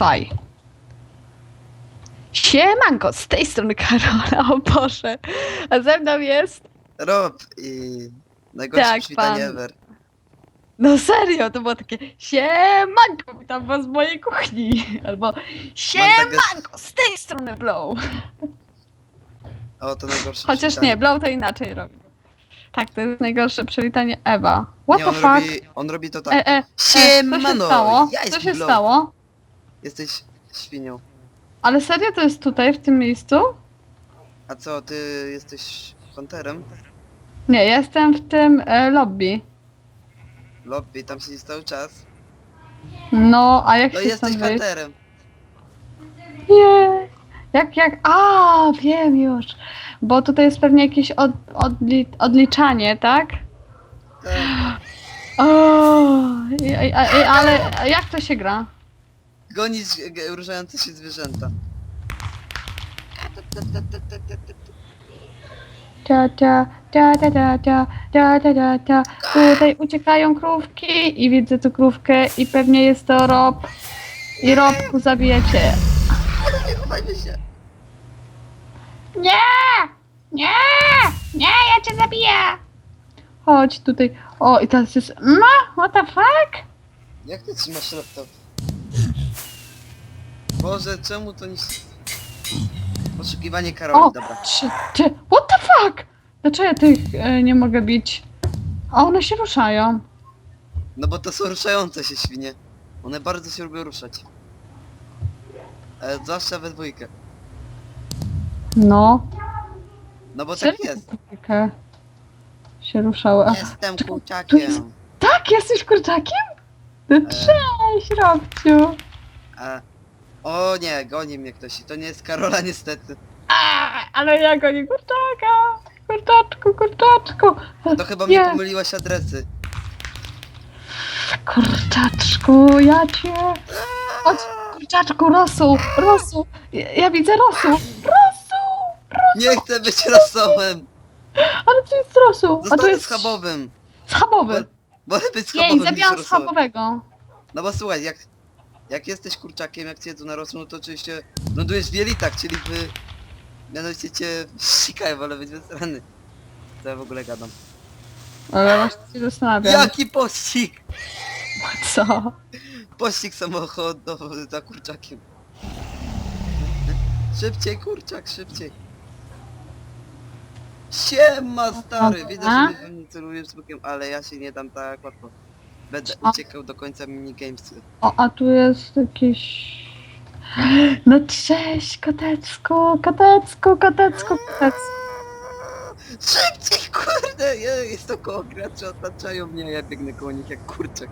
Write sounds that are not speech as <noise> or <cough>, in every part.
Swaj. Siemanko, z tej strony Karola, o Boże. A ze mną jest... Rob i najgorsze Tak, przywitanie pan. ever. No serio, to było takie Siemanko, witam was w mojej kuchni. Albo Siemanko, z tej strony Blow. O, to najgorsze Chociaż przywitanie. nie, Blow to inaczej robi. Tak, to jest najgorsze przywitanie Ewa. What nie, the on fuck? robi, on robi to tak. E, e, e, co się Siemano, stało? ja Co się Blow. stało? Jesteś świnią. Ale serio to jest tutaj, w tym miejscu? A co, ty jesteś hunterem? Nie, jestem w tym e, lobby. Lobby, tam siedzisz cały czas. No, a jak No się jesteś stąd wyjść? hunterem. Nie. Jak, jak, a wiem już. Bo tutaj jest pewnie jakieś od, odli, odliczanie, tak? Tak. O, i- i- i- ale jak to się gra? Gonić g- ruszające się zwierzęta. Cia, cia, cia, cia, cia, cia, cia, cia, cia, cia. Tutaj uciekają krówki i widzę tu krówkę i pewnie jest to Rob. I Robku zabijecie. Nie chowajmy się. Nie! Nie! Nie, ja cię zabiję! Chodź tutaj. O, i teraz jest... Ma? What the fuck? Jak ty trzymasz laptop? Boże, czemu to nie... Poszukiwanie Karoli, O, dobra. trzy, ty, what the fuck? Dlaczego ja tych e, nie mogę bić? A one się ruszają. No bo to są ruszające się świnie. One bardzo się lubią ruszać. E, zwłaszcza we dwójkę. No. No bo tak Serio? jest. Takie się ruszały. A, Jestem czekaj, tu kurczakiem. jest- tak, jesteś kurczakiem? No, E. Cześć, Robciu. A, o nie, goni mnie ktoś i to nie jest Karola niestety. Ale ja go nie kurczaka. Kurczaczku, kurczaczku. To chyba Nie. mnie pomyliłaś adresy. Kurczaczku, ja cię... Chodź, kurczaczku, rosół, rosół. Ja, ja widzę rosół. Rosół! Nie chcę być rosołem! Ale to jest rosół. A to Zostanę jest schabowym. schabowy. Wolę być schabowym niż zabijam rosołem. schabowego. No bo słuchaj, jak, jak jesteś kurczakiem, jak cię tu narosło, no to oczywiście lądujesz w jelitach, czyli w... Mianowicie cię sikają, wolę być wysrany. Co ja w ogóle gadam. Ale właśnie się zastanawiam. Jaki pościg! <laughs> Co? Pościg samochodowy za kurczakiem. Szybciej kurczak, szybciej. Siema stary, widzę, że mnie celujesz z bokiem, ale ja się nie dam tak łatwo. Będę Co? uciekał do końca minigamesy. O, a tu jest jakiś... No cześć, kotecku, kotecku, kotecku, kotecku. Szybciej, kurde! Je- Jest to koło gracze, otaczają mnie, a ja biegnę koło nich jak kurczak.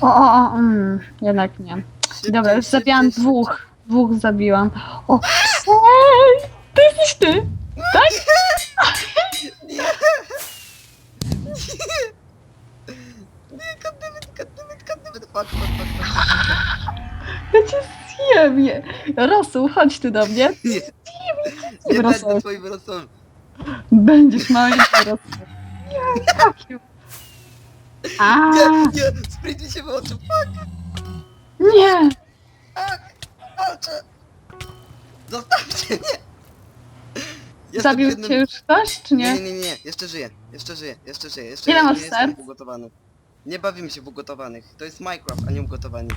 O, o, o, mm, jednak nie. Szybciej, Dobra, już zabiłam szybciej. dwóch. Dwóch zabiłam. O, cześć! To jesteś ty! Tak? Nie! Nie! Nie, goddammit, fuck, fuck, fuck, fuck. Ja cię zjem, je. Rosół, chodź tu do mnie. Nie, nie Wrosłem. będę twoim rosołem. Będziesz mały rosół. Nie, fuck you. A, Nie, nie, sprint mi się wyłączył, nie! walczę. Zostawcie mnie! Jestem Zabił biednym- cię już ktoś, czy Nie, nie? nie, nie, nie, jeszcze żyję, jeszcze żyję, jeszcze żyję, jeszcze Ile masz nie jestem serc? ugotowany. Nie bawimy się w ugotowanych, to jest Minecraft, a nie ugotowani.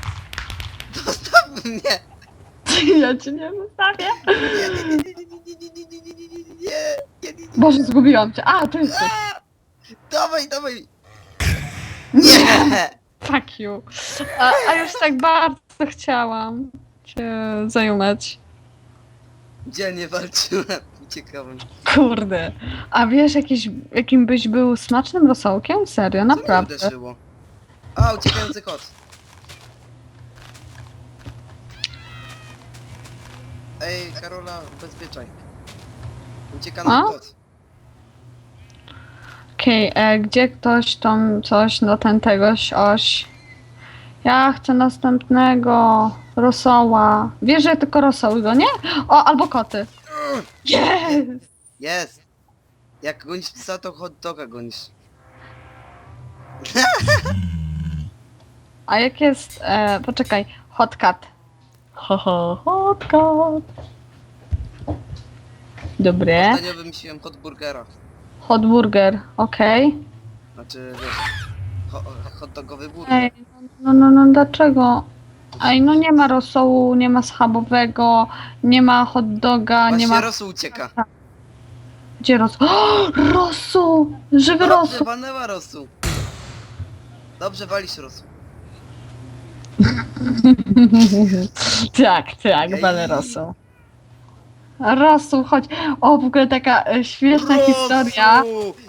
<laughs> Zostaw mnie! <laughs> Ja cię nie zostawię. Nie, nie, nie, nie, nie, nie, nie, nie, nie, nie, nie, nie, nie, nie, nie. Boże, zgubiłam cię. A, tu jesteś. A! Dawaj, dawaj! Nie! Fuck you. A, a już tak bardzo chciałam cię zajumać. Dzielnie walczyłem, uciekałem. Kurde. A wiesz, jakiś, jakim byś był smacznym rosołkiem? Serio, Co naprawdę. uderzyło? A, uciekający kot. Ej, Karola, ubezpieczaj. Ucieka A? nam kot. Okej, e, gdzie ktoś tam coś na ten tegoś oś? Ja chcę następnego rosoła. Wiesz, że tylko rosoły go, nie? O, albo koty. Jest! Jest! Jak gonisz psa, to hot doga gonisz. <laughs> A jak jest, e, poczekaj, hot cut. Ho, ho, hot cut. Dobre. Ostatnio wymyśliłem hot burgera. Hot burger, okej. Znaczy, wiesz, ho, hot dogowy burger. Ej, no, no, no, dlaczego? Ej, no nie ma rosołu, nie ma schabowego, nie ma hot doga, Właśnie nie ma... rosół ucieka. Gdzie ros... O, rosół! Żywy Dobrze, rosół! walnęła rosół. Dobrze, walisz rosół. <laughs> tak, tak, rosół. Rosół, chodź. O, w ogóle taka e, śmieszna historia.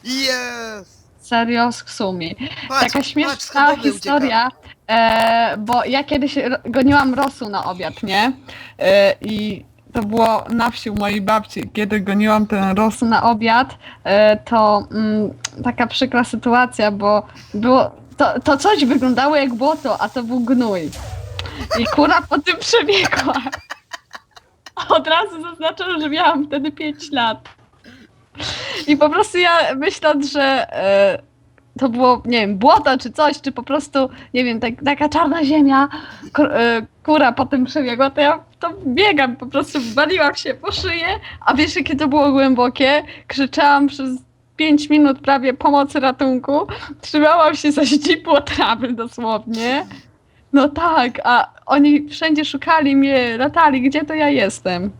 Jest! Serio, z Ksumi. Patrz, Taka patrz, śmieszna historia, e, bo ja kiedyś ro- goniłam rosół na obiad, nie? E, I to było na wsi u mojej babci. Kiedy goniłam ten rosół na obiad, e, to mm, taka przykra sytuacja, bo było, to, to coś wyglądało jak błoto, a to był gnój. I kura po tym przebiegła. Od razu zaznaczam, że miałam wtedy 5 lat. I po prostu ja myśląc, że e, to było, nie wiem, błoto czy coś, czy po prostu, nie wiem, tak, taka czarna ziemia, kur, e, kura po tym przebiegła, to ja to biegam, po prostu waliłam się po szyję, a wiesz jakie to było głębokie? Krzyczałam przez 5 minut prawie pomocy ratunku, trzymałam się za ździpło trawy dosłownie. No tak, a oni wszędzie szukali mnie, latali, gdzie to ja jestem?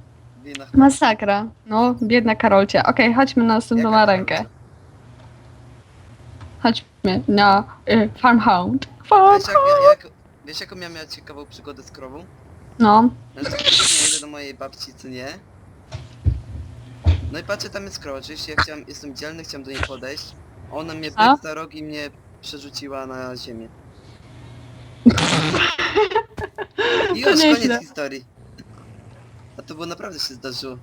Wina. Masakra. No, biedna Karolcia. Okej, chodźmy na następną Jaka rękę. Chodźmy na y, Farmhound. Farm... Wiesz, jak, jak, wiesz jaką ja miałem ciekawą przygodę z krową? No, No to nie idę do mojej babci, co nie? No i patrzę, tam jest krowa. Oczywiście ja chciałem, jestem dzielny, chciałem do niej podejść. Ona mnie A? za rok i mnie przerzuciła na ziemię. I już nieźle. koniec historii. A to było naprawdę się zdarzyło.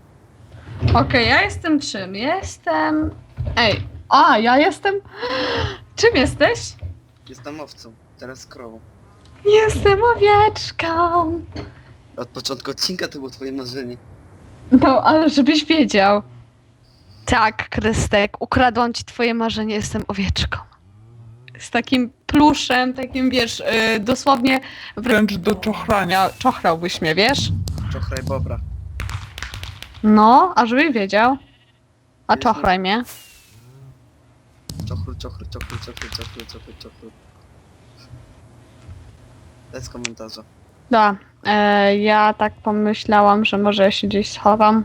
okej, ja jestem czym? Jestem... Ej, a, ja jestem... Czym jesteś? Jestem owcą, teraz krową. Jestem owieczką. Od początku odcinka to było twoje marzenie. No, ale żebyś wiedział. Tak, Krystek, ukradłam ci twoje marzenie, jestem owieczką. Z takim pluszem, takim wiesz, y, dosłownie wręcz do czochrania. Czochrałbyś mnie, wiesz? Czochraj bobra. No, a żebyś wiedział. A Jezu. czochraj mnie. Czochru, czochru, czochru, czochru, czochru, czochru, czochru. Bez komentarza. Da, e, ja tak pomyślałam, że może ja się gdzieś schowam.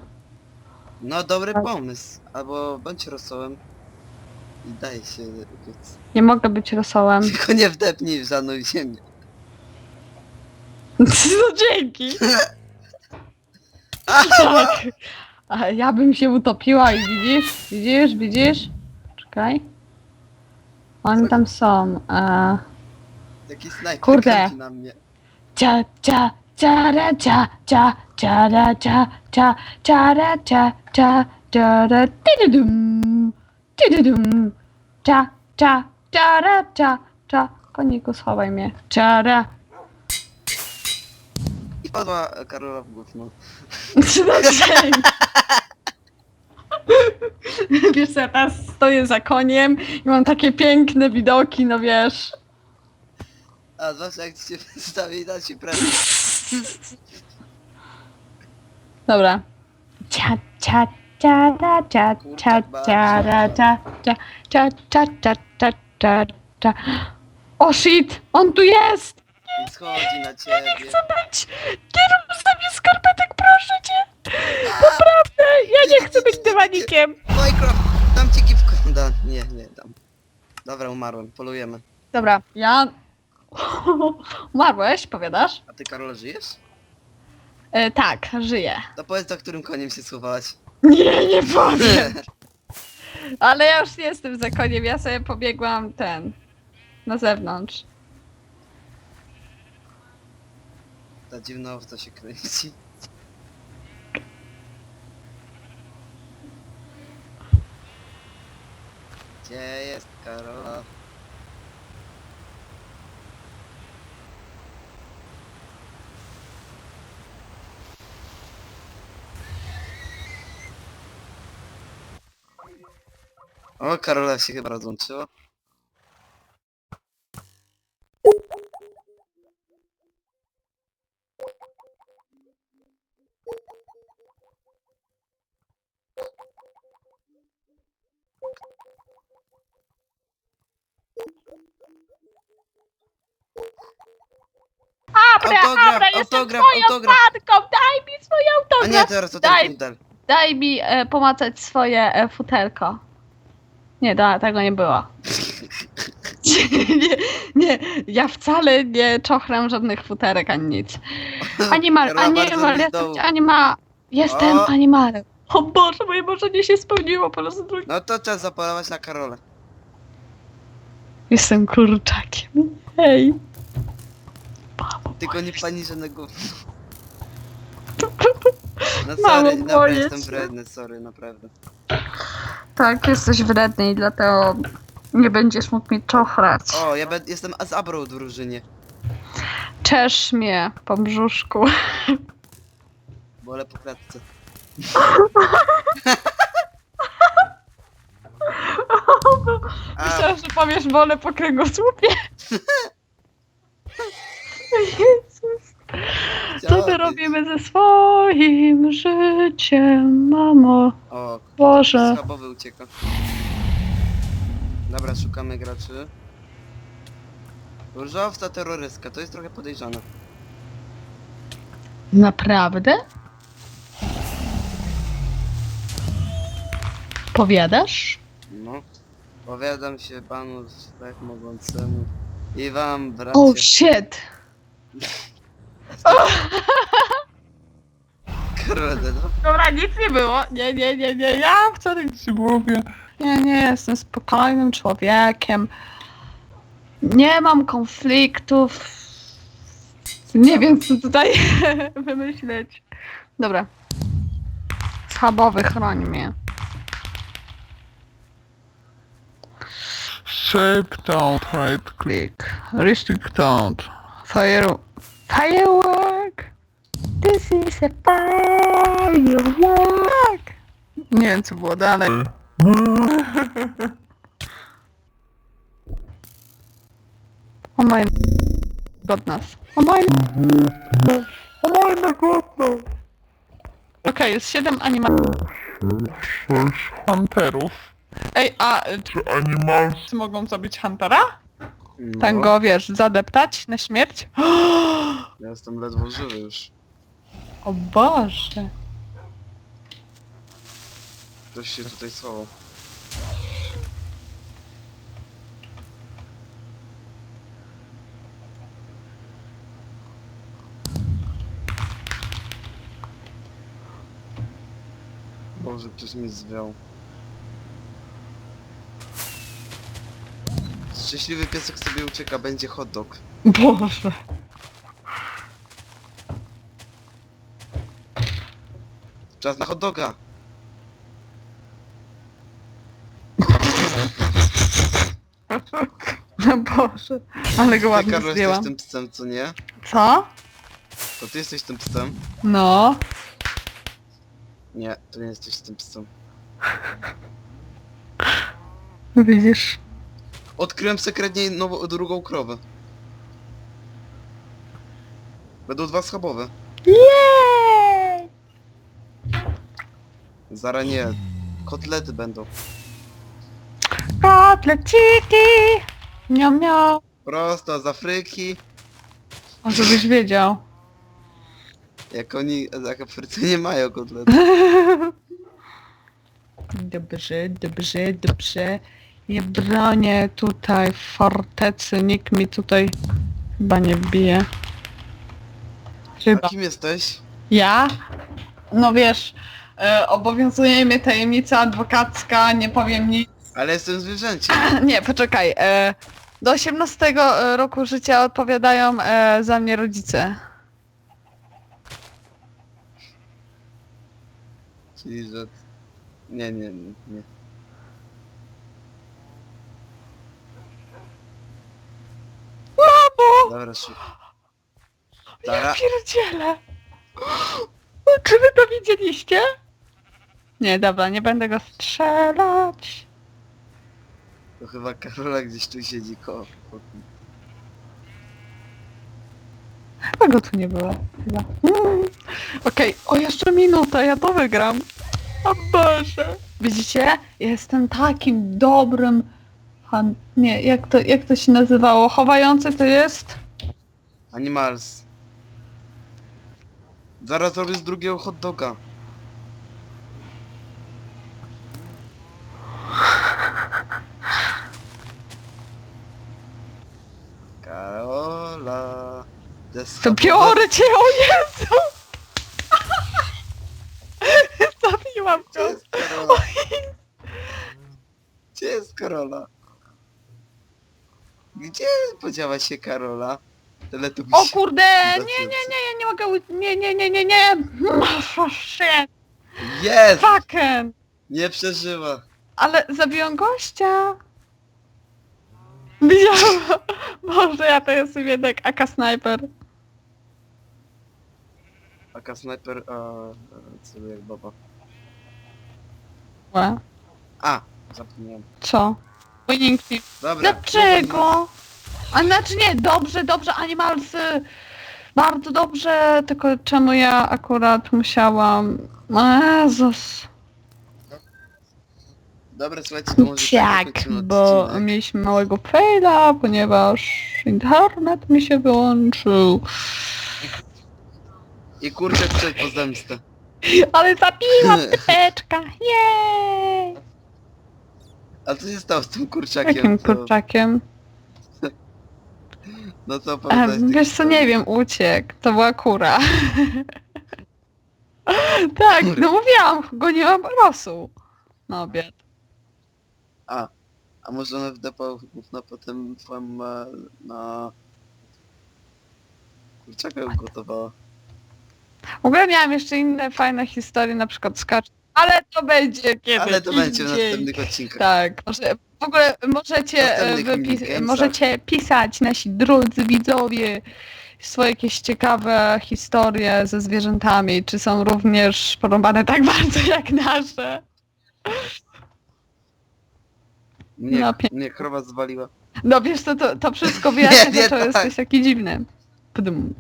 No dobry Tak. pomysł. Albo bądź rosołem i daj się upiec. Nie mogę być rosołem. <laughs> Tylko nie wdepnij w żadną ziemię. <laughs> No dzięki. <laughs> tak. A ja bym się utopiła i widzisz, widzisz, widzisz? Czekaj. Oni tam są. E, Jaki snajper Kurde. kręci na mnie. cia, cia, ciara, cia, cia, ciara, cia, cia, ciara, cia, cia, ciara, tididum, tididum, cia, cia, ciara, cia, cia. Koniku, schowaj mnie. Ciara. I padła Karola w gówno. <laughs> Wiesz co, ja teraz stoję za koniem i mam takie piękne widoki, no wiesz. A zwłaszcza jak ci się <laughs> wystawi da ci prezent. Dobra. Cia, cia, cia, ra, cia, cia, cia, ra, cia, cia, cia, cia, cia, cia, cia, cia. O shit! On tu jest! Schodzi na ciebie. Chcę być! Nie rób mnie skarpetek, proszę cię! Naprawdę! Ja nie chcę być dywanikiem! Minecraft! Dam ci kiwko. Da, nie, nie dam. Dobra, umarłem. Polujemy. Dobra, ja... <laughs> Umarłeś, powiadasz? A ty Karola żyjesz? E, tak, żyję. To powiedz, za którym koniem się schowałaś. <laughs> Nie, nie powiem! <laughs> Ale ja już nie jestem za koniem, ja sobie pobiegłam ten... Na zewnątrz. Ta dziwna owca się kręci. Gdzie jest Karola? O, Karola się chyba rozłączyła. Autograf, autograf, autograf. daj mi swój A nie, teraz to ten Daj. Daj mi e, pomacać swoje e, futelko. Nie, da, tego nie było. <laughs> nie, nie, ja wcale nie czochram żadnych futerek ani nic. Animal, bardzo animal, z jestem anima. Jestem O. animalem. O Boże, moje marzenie się spełniło po raz drugi. No to czas zapalować na Karolę. Jestem kurczakiem. Hej. Babo, Tylko nie pani żadnego... <laughs> No Mamo, sorry, dobra, boję jestem się. wredny, sorry, naprawdę. Tak, jesteś wredny i dlatego nie będziesz mógł mnie czochrać. O, ja jestem z Abrą w drużynie. Czesz mnie po brzuszku. Wolę po klatce. A, <laughs> Myślałam, że powiesz wolę po kręgosłupie. <laughs> <laughs> Co robimy ze swoim życiem, mamo? O, Boże. schabowy ucieka. Dobra, szukamy graczy. Różowca terrorystka, to jest trochę podejrzane. Naprawdę? Powiadasz? No. Powiadam się panu wszechmogącemu i wam, bracie. Oh shit! <laughs> <laughs> Kurde, no. Dobra, nic nie było. Nie, nie, nie, nie. Ja wcale nic nie mówię. Nie, nie, jestem spokojnym człowiekiem. Nie mam konfliktów. Nie wiem, co tutaj <laughs> wymyśleć. Dobra. Schabowy, chroń mnie. Shape don't right click. Restrict don't. Fire... Firework! This is a firework! Nie wiem, co było dalej. O my... Godnas. O my... O mój godno! Okej, jest 7 animacji. Sześć hunterów. Ej, a y, Czy animals? czy mogą zabić Huntera? No. Ten go, wiesz, zadeptać na śmierć? <gasps> Ja jestem ledwo żywy już. O Boże. Ktoś się tutaj schował. Boże, ktoś mnie zwiał. Szczęśliwy piesek sobie ucieka, będzie hot dog. Boże. Czas na hot doga! No <laughs> Boże. Ale go Ty, ładnie Karol, jesteś zdjęłam. tym psem, co nie? Co? To ty jesteś tym psem? No. Nie, to nie jesteś tym psem. <laughs> Widzisz. Odkryłem sekretnie nową, drugą krowę. Będą dwa schabowe. Jej! Zara nie. Kotlety będą. Kotleciki! Miau, miau. Prosto z Afryki. A żebyś wiedział. Jak oni, jak Afrycy nie mają kotletów. <laughs> Dobrze, dobrze, dobrze. Nie bronię tutaj fortecy, nikt mi tutaj chyba nie bije. A Chyba. kim jesteś? Ja? No wiesz, e, obowiązuje mnie tajemnica adwokacka, nie powiem nic. Ale jestem zwierzęciem. <clears throat> Nie, poczekaj. E, do 18 roku życia odpowiadają e, za mnie rodzice. Czyli, że... Nie, nie, nie. nie. Mamo! Dobra, szybko. Ja pierdzielę! Czy wy to widzieliście? Nie, dobra, nie będę go strzelać. to chyba Karola gdzieś tu siedzi koło. Chyba go tu nie było. Chyba. Mm. Okej, o jeszcze minuta, ja to wygram. O Boże. Widzicie? Jestem takim dobrym... Han... Nie, jak to, jak to się nazywało? Chowający to jest? Animals. Zaraz robię z drugiego hot doga. Karola. To biorę cię, o Jezu! <laughs> Zabiłam Gdzie go. jest Karola? Gdzie jest Karola? Podziała się Karola? Tyle tu O kurde! Nie, nie, nie, ja nie mogę... u- Nie, nie, nie, nie, nie! Shit! Jest! Fucking! Nie przeżyła. Ale zabiłam gościa! Widziałam! <laughs> Boże, ja to jestem jednak aka snajper. Aka snajper, a... a, Co jak baba. Łe. A! Zapomniałem. Co? Winning team. Dobra. Dlaczego? A znaczy nie, dobrze, dobrze, Animalsy! Bardzo dobrze, tylko czemu ja akurat musiałam... Jezus. Dobra, słuchajcie, to może Tak, zakończymy bo odcinek. mieliśmy małego faila, ponieważ internet mi się wyłączył. I kurczę wszedł po zemstę. Ale zabiłam <laughs> typeczka! Jej! A co się stało z tym kurczakiem? Jakim To- kurczakiem? No to E, opowiadałeś tę wiesz co, nie wiem, uciekł. To była kura. <laughs> tak, no mówiłam, goniłam rosół na obiad. A, a może ona wdepał gówno potem wam e, na... Kurczaka ją gotowała. W ogóle miałam jeszcze inne fajne historie, na przykład skacz. Ale to będzie kiedyś Ale to będzie w indziej. następnych odcinkach. Tak, może, w ogóle możecie, e, wypis- możecie pisać nasi drodzy widzowie swoje jakieś ciekawe historie ze zwierzętami, czy są również porąbane tak <laughs> bardzo jak nasze. Nie, No, krowa zwaliła. No wiesz co, to, to wszystko <laughs> wyjaśnia, Nie, nie dlaczego tak. jesteś taki dziwny. Pdum.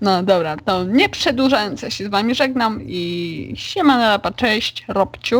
No dobra, to nie przedłużając, ja się z wami żegnam i siema na lapa, cześć, Robciu.